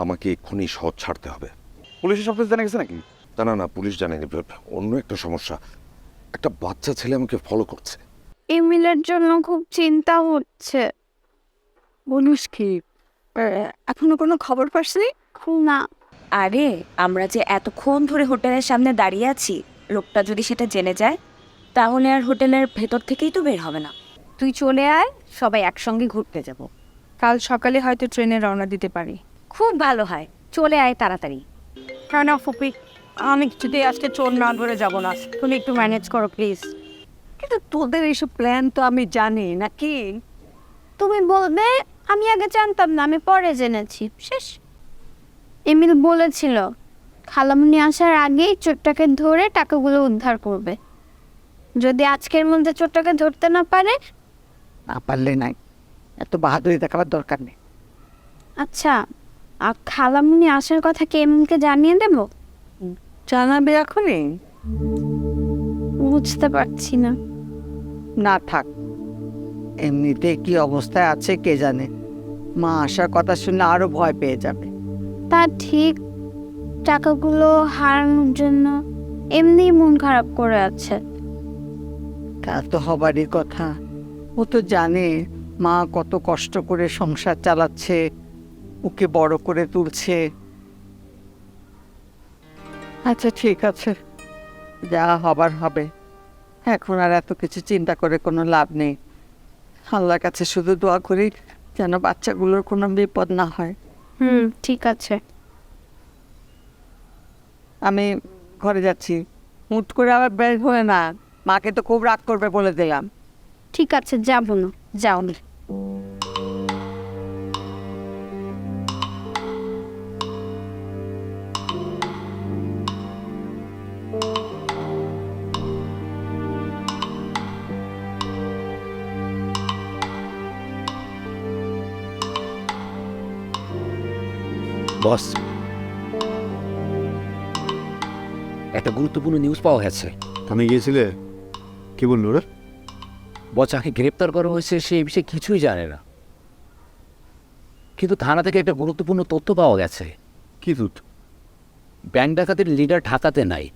আমাকে এক্ষুনি শহর ছাড়তে হবে। পুলিশের সব কিছু জানা গেছে নাকি? তা না না পুলিশ জানেনি অন্য একটা সমস্যা। একটা বাচ্চা ছেলে আমাকে ফলো করছে। এমিলের জন্য খুব চিন্তা হচ্ছে। বলিস কি? এখনও কোনো খবর পাসনি? না আরে আমরা যে এতক্ষণ ধরে হোটেলের সামনে দাঁড়িয়ে আছি লোকটা যদি সেটা জেনে যায় তাহলে আর হোটেলের ভেতর থেকেই তো বের হবে না। তুই চলে আয় সবাই একসঙ্গে ঘুরতে যাব। কাল সকালে হয়তো ট্রেনে রওনা দিতে পারি। খুব ভালো হয়। চলে আয় তাড়াতাড়ি। না ফুপি। আমি কিছুতেই আজকে চোর না ধরে যাব না। তুমি একটু ম্যানেজ করো প্লিজ কিন্তু তোদের এইসব প্ল্যান তো আমি জানি নাকি? তুমি বলবে আমি আগে জানতাম না আমি পরে জেনেছি। শেষ। এমিল বলেছিল খালামুনি আসার আগেই চোরটাকে ধরে টাকাগুলো উদ্ধার করবে। যদি আজকের মধ্যে চোরটাকে ধরতে না পারে? না পারলে নাই। এত বাহাদুরি দেখাবার দরকার নেই। আচ্ছা আর খালামুনি আসার কথা কি এমিলকে জানিয়ে দেব? জানাবে এখনই। বুঝতে পারছি না। না থাক। এমনিতে কি অবস্থায় আছে কে জানে? মা আসার কথা শুনে আরও ভয় পেয়ে যাবে। তা ঠিক। টাকাগুলো হারানোর জন্য এমনি মন খারাপ করে আছে। তা তো হবারই কথা। ও তো জানে মা কত কষ্ট করে সংসার চালাচ্ছে। ওকে বড় করে তুলছে। আচ্ছা ঠিক আছে। যা হবার হবে। এখন আর এত কিছু চিন্তা করে কোনো লাভ নেই। আল্লাহর কাছে শুধু দোয়া করি যেন বাচ্চাগুলোর কোনো বিপদ না হয়। হুম ঠিক আছে। আমি ঘরে যাচ্ছি। হুট করে আবার বের হয়ে না। মাকে তো খুব রাগ করবে বলে দিলাম। ঠিক আছে যাব না। যাও। না বস। একটা গুরুত্বপূর্ণ নিউজ পাওয়া গেছে। থানে গিয়েছিলে? কি বলল ওরা? বস যাকে গ্রেপ্তার করা হয়েছে সে বিষয়ে কিছুই জানে না। কিন্তু থানা থেকে একটা গুরুত্বপূর্ণ তথ্য পাওয়া গেছে। কি দুধ ব্যাংক ডাকাতের লিডার ঢাকাতে নাই।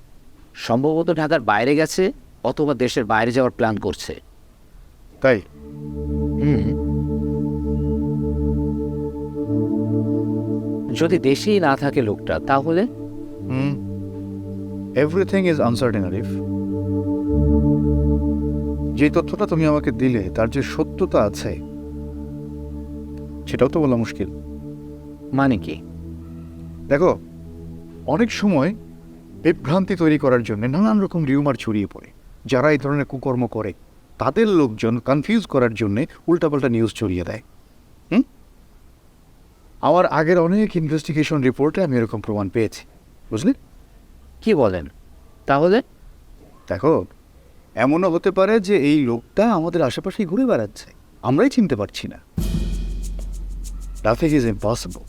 সম্ভবত ঢাকার বাইরে গেছে অথবা দেশের বাইরে যাওয়ার প্ল্যান করছে। তাই? হুম। যদি দেশেই না থাকে লোকটা তাহলে? হুম। এভরিথিং ইজ আনসার্টেন আরিফ যে তথ্যটা তুমি আমাকে দিলে তার যে সত্যতা আছে সেটাও তো বলা মুশকিল। মানে কি? দেখো অনেক সময় বিভ্রান্তি তৈরি করার জন্য নানান রকম রিউমার ছড়িয়ে পড়ে। যারা এই ধরনের কুকর্ম করে তাদের লোকজন কনফিউজ করার জন্য উল্টাপাল্টা নিউজ ছড়িয়ে দেয়। আমার আগের অনেক ইনভেস্টিগেশন রিপোর্টে আমি এরকম প্রমাণ পেয়েছি। বুঝলি? কি বলেন? তাহলে? দেখো এমনও হতে পারে যে এই লোকটা আমাদের আশেপাশেই ঘুরে বেড়াচ্ছে। আমরাই চিনতে পারছি না। নাথিং ইজ ইম্পসিবল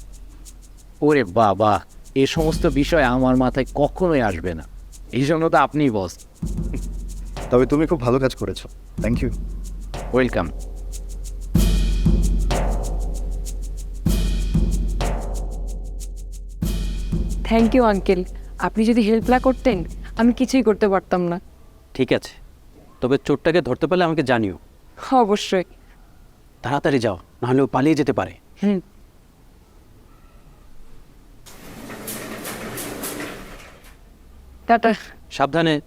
ওরে বাবা এ সমস্ত বিষয় আমার মাথায় কখনোই আসবে না। এই জন্য তো আপনিই বস তবে তুমি খুব ভালো কাজ করেছ। Thank you welcome thank you uncle আপনি যদি হেল্প না করতেন আমি কিছুই করতে পারতাম না। ঠিক আছে। তবে চোরটাকে ধরতে পারলে আমাকে জানিও। অবশ্যই। তাড়াতাড়ি যাও নাহলে ও পালিয়ে যেতে পারে। হুম। টাটা। সাবধানে।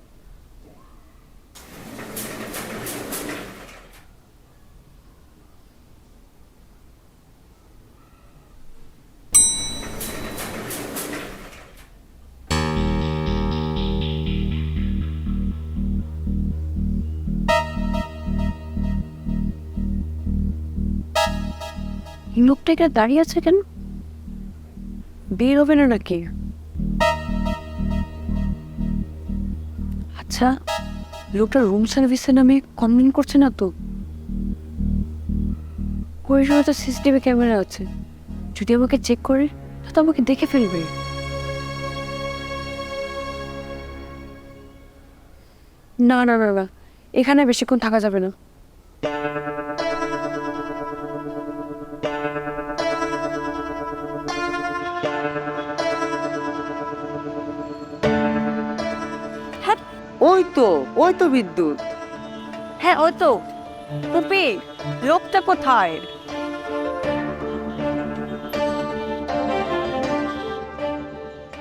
লোকটা এখানে দাঁড়িয়ে আছে কেন? বের হবে না নাকি? আচ্ছা লোকটা রুম সার্ভিসের নামে কমপ্লেন করছে না তো? ওই সময় তো সিসিটিভি ক্যামেরা আছে। যদি আমাকে চেক করে, তো আমাকে দেখে ফেলবে। না না না এখানে বেশিক্ষণ থাকা যাবে না। ওই তো বিদ্যুৎ। হ্যাঁ ওই তো। টুপি লোকটা কোথায়?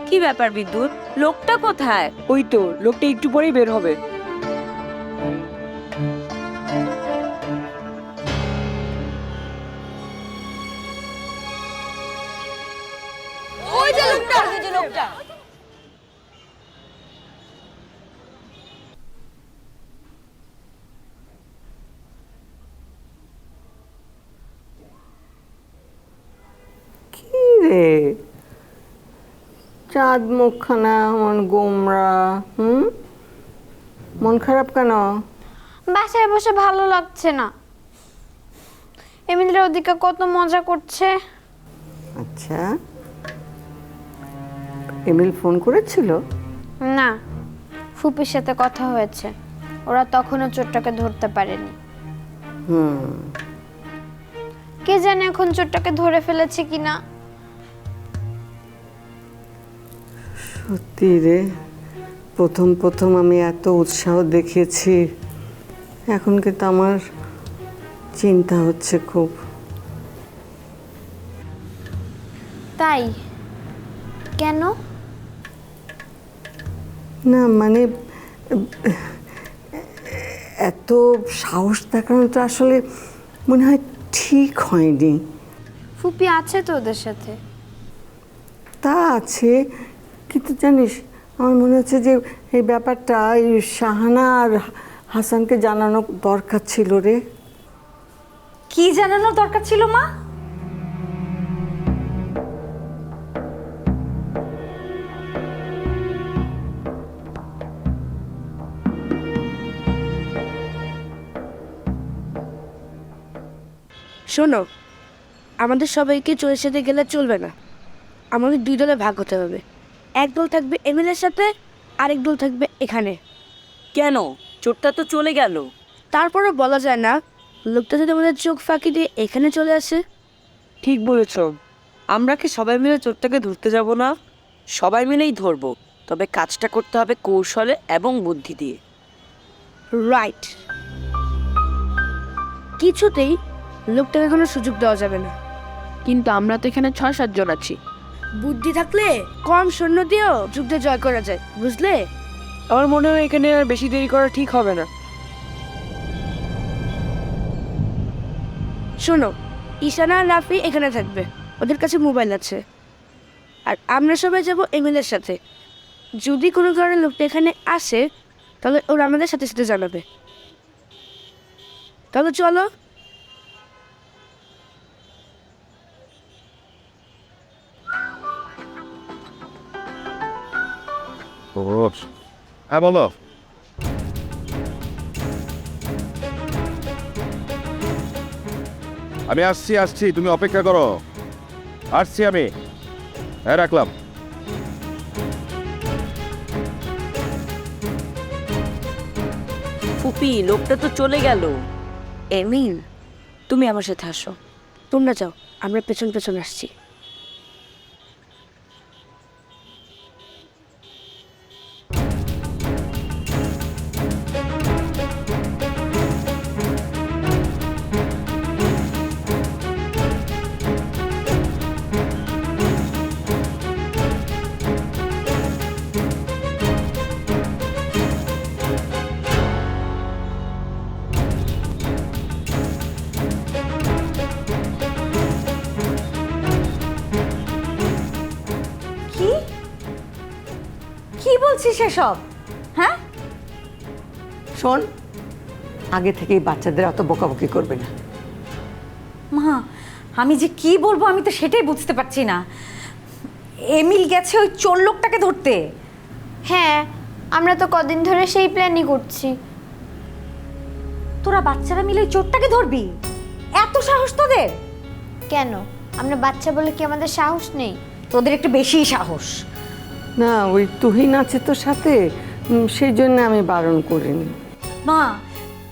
কি ব্যাপার বিদ্যুৎ? লোকটা কোথায়? ওই তো লোকটা একটু পরেই বের হবে। চাঁদ মুখখানা এমন গোমরা হুম? মন খারাপ কেন? বাসায় বসে ভালো লাগছে না। এমিলরা ওদিকে কত মজা করছে। আচ্ছা। এমিল ফোন করেছিল? না ফুপির সাথে কথা হয়েছে। ওরা তখনও চোরটাকে ধরতে পারেনি। হুম। কে জানে এখন চোরটাকে ধরে ফেলেছে কিনা। সত্যি রে। প্রথম প্রথম আমি এত উৎসাহ দেখিয়েছি। এখন কিন্তু আমার চিন্তা হচ্ছে খুব। তাই? কেন? না মানে এত সাহস দেখানোটা আসলে মনে হয় ঠিক হয়নি। ফুপি আছে তো ওদের সাথে? তা আছে। কিন্তু জানিস? আমার মনে হচ্ছে যে এই ব্যাপারটা এই শাহানা আর হাসানকে জানানো দরকার ছিল রে। কি জানানোর দরকার ছিল মা? শোনো আমাদের সবাইকে চোরের সাথে গেলে চলবে না। আমাদের দুই দলে ভাগ হতে হবে। এক দল থাকবে এমএলএর সাথে আরেক দল থাকবে এখানে। কেন? চোরটা তো চলে গেল। তারপরও বলা যায় না লোকটা যদি আমাদের চোখ ফাঁকি দিয়ে এখানে চলে আসে। ঠিক বলেছ। আমরা কি সবাই মিলে চোরটাকে ধরতে যাব না? সবাই মিলেই ধরবো তবে কাজটা করতে হবে কৌশলে এবং বুদ্ধি দিয়ে। রাইট কিছুতেই লোকটাকে কোনো সুযোগ দেওয়া যাবে না। কিন্তু আমরা তো এখানে ছয় সাতজন আছি। বুদ্ধি থাকলে কম সৈন্য দিয়েও যুদ্ধে জয় করা যায় বুঝলে? আমার মনে হয় এখানে আর বেশি দেরি করা ঠিক হবে না। শোনো ঈশানা আর রাফি এখানে থাকবে ওদের কাছে মোবাইল আছে। আর আমরা সবাই যাব এমএলের সাথে। যদি কোনো কারণে লোকটা এখানে আসে তাহলে ওরা আমাদের সাথে সাথে জানাবে। তাহলে চলো হ্যাঁ বলো আমি আসছি আসছি তুমি অপেক্ষা করো। আসছি আমি। হ্যাঁ রাখলাম। ফুপি লোকটা তো চলে গেল। এমিল তুমি আমার সাথে আসো। তোমরা যাও আমরা পেছন পেছন আসছি। এসব হ্যাঁ? শোন আগে থেকেই বাচ্চাদের অত বকাবকি করবে না। মা আমি যে কি বলব আমি তো সেটাই বুঝতে পারছি না। এমিল গেছে ওই চোর লোকটাকে ধরতে। হ্যাঁ আমরা তো কদিন ধরে সেই প্ল্যানই করছি। তোরা বাচ্চারা মিলে ওই চোরটাকে ধরবি? এত সাহস তোদের? কেন? আমরা বাচ্চা বলে কি আমাদের সাহস নেই? তোদের একটু বেশি সাহস। না ওই তুহিন আছে তো সাথে? সেই জন্য আমি বারণ করিনি। মা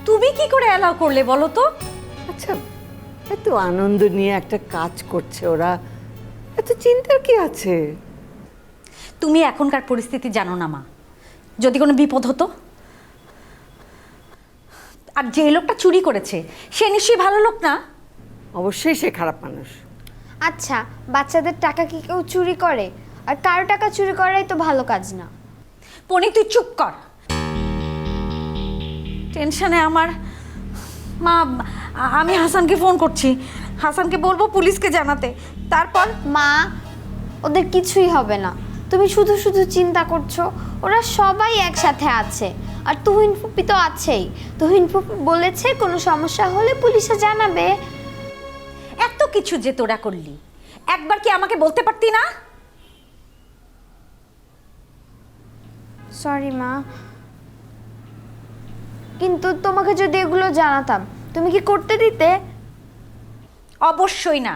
তুমি কি করে অ্যালাউ করলে বলো তো? আচ্ছা এত আনন্দ নিয়ে একটা কাজ করছে ওরা। এত চিন্তার কি আছে? তুমি এখনকার পরিস্থিতি জানো না মা। যদি কোনো বিপদ হতো? আর যে লোকটা চুরি করেছে সে নিশ্চয়ই ভালো লোক না? অবশ্যই সে খারাপ মানুষ। আচ্ছা বাচ্চাদের টাকা কি কেউ চুরি করে? আর কারও টাকা চুরি করাই তো ভালো কাজ না। পনি তুই চুপ কর। টেনশনে আমার মা আমি হাসানকে ফোন করছি। হাসানকে বলব পুলিশকে জানাতে। তারপর? মা ওদের কিছুই হবে না। তুমি শুধু শুধু চিন্তা করছ ওরা সবাই একসাথে আছে। আর তুহিন ফুপি তো আছেই। তুহিন ফুপি বলেছে কোনো সমস্যা হলে পুলিশে জানাবে। এত কিছু যে তোরা করলি একবার কি আমাকে বলতে পারতি না? সরি মা। কিন্তু তোমাকে যদি এগুলো জানাতাম তুমি কি করতে দিতে? অবশ্যই না।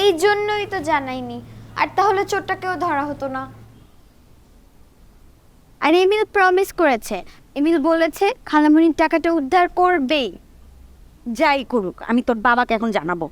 এই জন্যই তো জানাইনি। আর তাহলে চোরটাকেও ধরা হতো না। আর এমিল প্রমিস করেছে। এমিল বলেছে খালামণির টাকাটা উদ্ধার করবেই। যাই করুক আমি তোর বাবাকে এখন জানাব।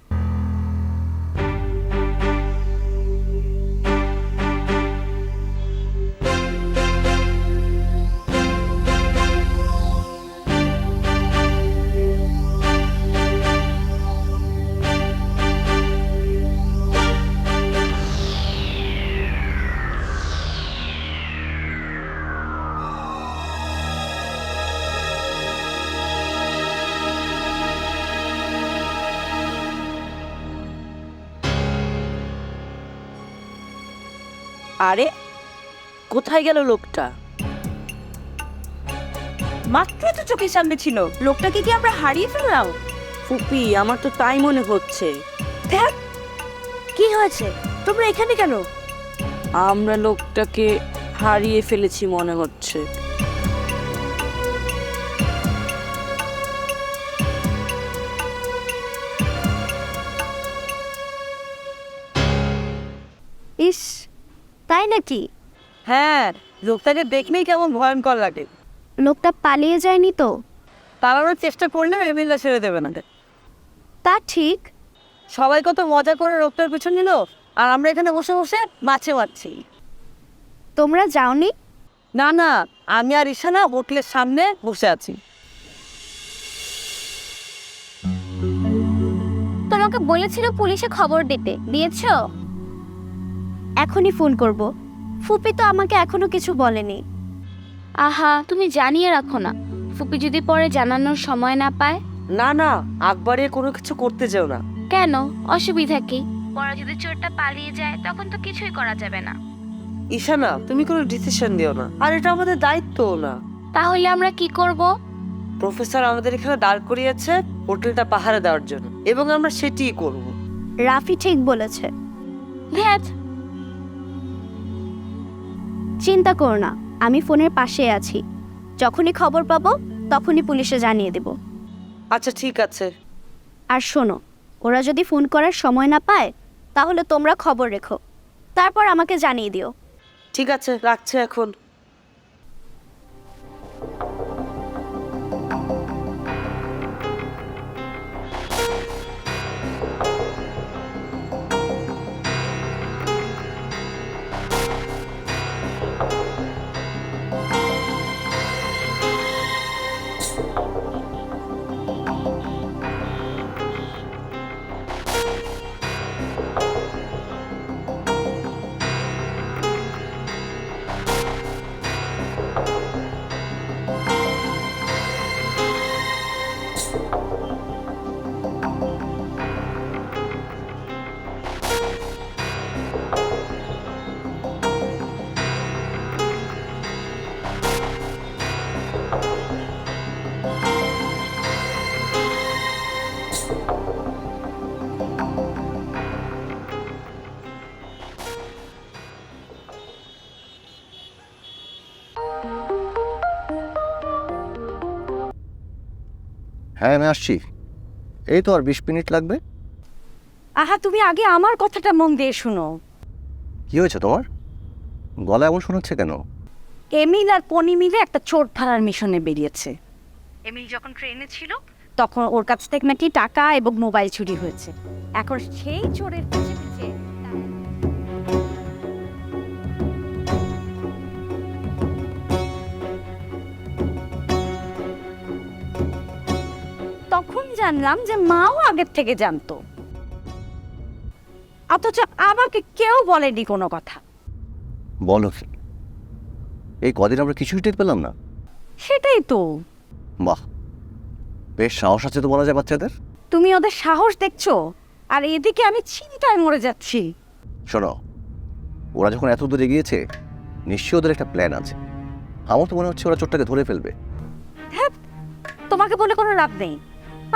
আরে, কোথায় গেল লোকটা? মাত্র তো চোখের সামনে ছিল। লোকটাকে কি আমরা হারিয়ে ফেললাম? ফুপি, আমার তো তাই মনে হচ্ছে। দেখ, কি হয়েছে? তোমরা এখানে কেন? আমরা লোকটাকে হারিয়ে ফেলেছি মনে হচ্ছে। নাকি? হ্যাঁ লোকটাকে দেখলেই কেমন ভয়ঙ্কর লাগে। লোকটা পালিয়ে যায়নি তো? পালানোর চেষ্টা করলে এমিল্লা ছেড়ে দেবে না। তা ঠিক। সবাই কত মজা করে লোকটার পিছন নিল আর আমরা এখানে বসে বসে মাছে মারছি। তোমরা যাওনি? না না আমি আর ঈশানা হোটেলের সামনে বসে আছি। তোমাকে বলেছিল পুলিশে খবর দিতে দিয়েছ? এখনই ফোন করব। ফুপি তো আমাকে এখনও কিছু বলেনি। আহা তুমি জানিয়ে রাখো না। ফুপি যদি পরে জানানোর সময় না পায়? না না আকবরে কোনো কিছু করতে যেও না। কেন? অসুবিধা কি? পরে যদি চোরটা পালিয়ে যায় তখন তো কিছুই করা যাবে না। ঈশানা তুমি কোনো ডিসিশন দিও না। আর এটা আমাদের দায়িত্বও না। তাহলে আমরা কি করব? প্রফেসর আমাদের এখানে দাঁড় করিয়েছে হোটেলটা পাহারা দেওয়ার জন্য। এবং আমরা সেটিই করব। রাফি ঠিক বলেছে। ধ্যাত চিন্তা করো না আমি ফোনের পাশে আছি। যখনই খবর পাবো তখনই পুলিশে জানিয়ে দেব। আচ্ছা ঠিক আছে। আর শোনো ওরা যদি ফোন করার সময় না পায় তাহলে তোমরা খবর রেখো। তারপর আমাকে জানিয়ে দিও। ঠিক আছে রাখছে এখন। আমি আসছি। এই তো আর বিশ মিনিট লাগবে। আহা তুমি আগে আমার কথাটা মন দিয়ে শুনো। কি হয়েছে তোমার? গলা এমন শোনাচ্ছে কেন? এমিল আর পনি মিলে একটা চোর ধরার মিশনে বেরিয়েছে। এমিল যখন ট্রেনে ছিল তখন ওর কাছ থেকে নাকি টাকা এবং মোবাইল চুরি হয়েছে। এখন সেই চোরের পিছে পিছে জানলাম যে মাও আগের থেকে জানতো। অথচ আমাকে কেউ বলেনি কোনো কথা। বলো কি? এই কদিন আমরা কিছুই টের পেলাম না। সেটাই তো। বাহ বেশ সাহস আছে তো বলা যায় বাচ্চাদের। তুমি ওদের সাহস দেখছ? আর এদিকে আমি চিন্তায় মরে যাচ্ছি। শোনো ওরা যখন এত দূরে গিয়েছে নিশ্চয়ই ওদের একটা প্ল্যান আছে। আমার তো মনে হচ্ছে ওরা চোরটাকে ধরে ফেলবে। তোমাকে বলে কোনো লাভ নেই।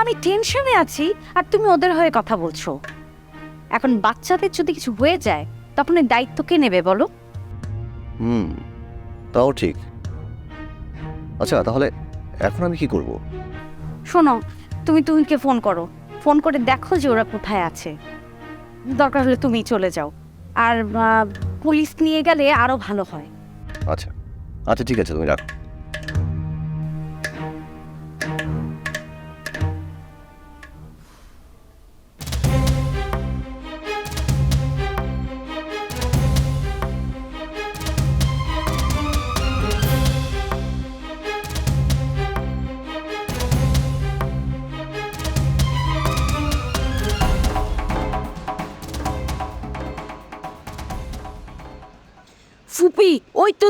আমি টেনশনে আছি আর তুমি ওদের হয়ে কথা বলছো। এখন বাচ্চাদের যদি কিছু হয়ে যায় তখন এই দায়িত্ব কে নেবে বলো? হুম তাও ঠিক। আচ্ছা তাহলে এখন আমি কি করব? শোনো তুমি তুমিকে ফোন করো। ফোন করে দেখো যে ওরা কোথায় আছে। দরকার হলে তুমি চলে যাও। আর পুলিশ নিয়ে গেলে আরও ভালো হয়। আচ্ছা আচ্ছা ঠিক আছে তুমি রাখো।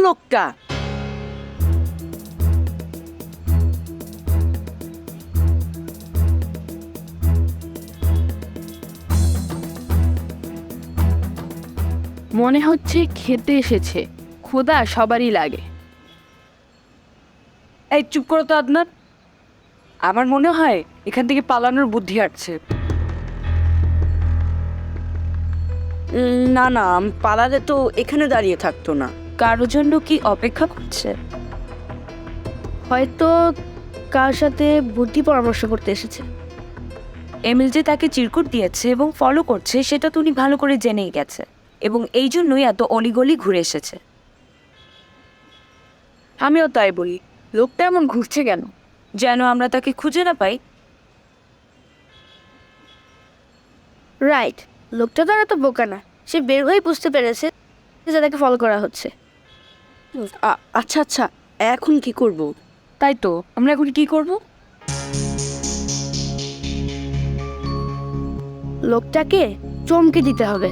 লোকটা মনে হচ্ছে খেতে এসেছে, ক্ষুধা সবারই লাগে। এই চুপ করো তো, আদনান। আমার মনে হয় এখান থেকে পালানোর বুদ্ধি আসছে না না, পালালে তো এখানে দাঁড়িয়ে থাকতো না। কারোর জন্য কি অপেক্ষা করছে? হয়তো কার সাথে বুদ্ধি পরামর্শ করতে এসেছে। এমিল যে তাকে চিরকুট দিয়েছে এবং ফলো করছে সেটা তো উনি ভালো করে জেনেই গেছে। এবং এই জন্যই এত অলিগলি ঘুরে এসেছে। আমিও তাই বলি। লোকটা এমন ঘুরছে কেন? যেন আমরা তাকে খুঁজে না পাই। রাইট লোকটা তো আর এত বোকা না। সে বের হয়ে বুঝতে পেরেছে যে তাকে ফলো করা হচ্ছে। আ- আচ্ছা আচ্ছা এখন কি করব? তাই তো আমরা এখন কি করব? লোকটাকে চমকে দিতে হবে।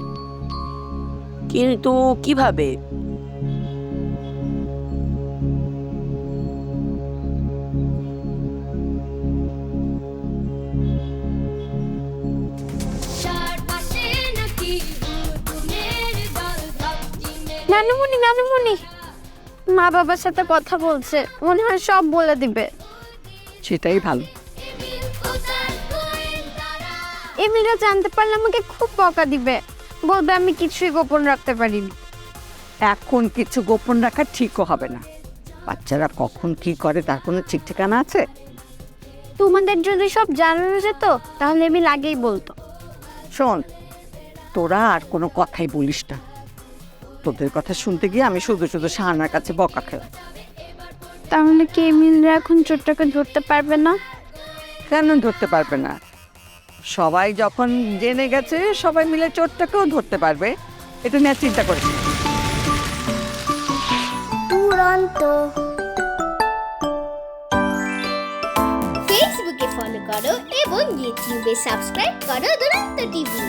কিন্তু কীভাবে? নানুমণি নানুমণি। মা বাবার সাথে কথা বলছে মনে হয় সব বলে দিবে। সেটাই ভালো। এমিলরা জানতে পারলে আমাকে খুব বকা দিবে। বলবে আমি কিছুই গোপন রাখতে পারিনি। এখন কিছু গোপন রাখা ঠিকও হবে না। বাচ্চারা কখন কি করে তার কোনো ঠিক ঠিকানা আছে? তোমাদের যদি সব জানানো যেত তাহলে এমিল আগেই বলতো। শোন তোরা আর কোনো কথাই বলিস না। তোদের কথা শুনতে গিয়ে আমি শুধু শুধু শাহানার কাছে বকা খেলাম। তাহলে কি এমিলরা এখন চোরটাকে ধরতে পারবে না? কেন ধরতে পারবে না? সবাই যখন জেনে গেছে সবাই মিলে চোরটাকেও ধরতে পারবে। এটা নিয়ে চিন্তা। দুরন্ত। ফেসবুকে ফলো করো এবং ইউটিউবে সাবস্ক্রাইব করো দুরন্ত টিভি।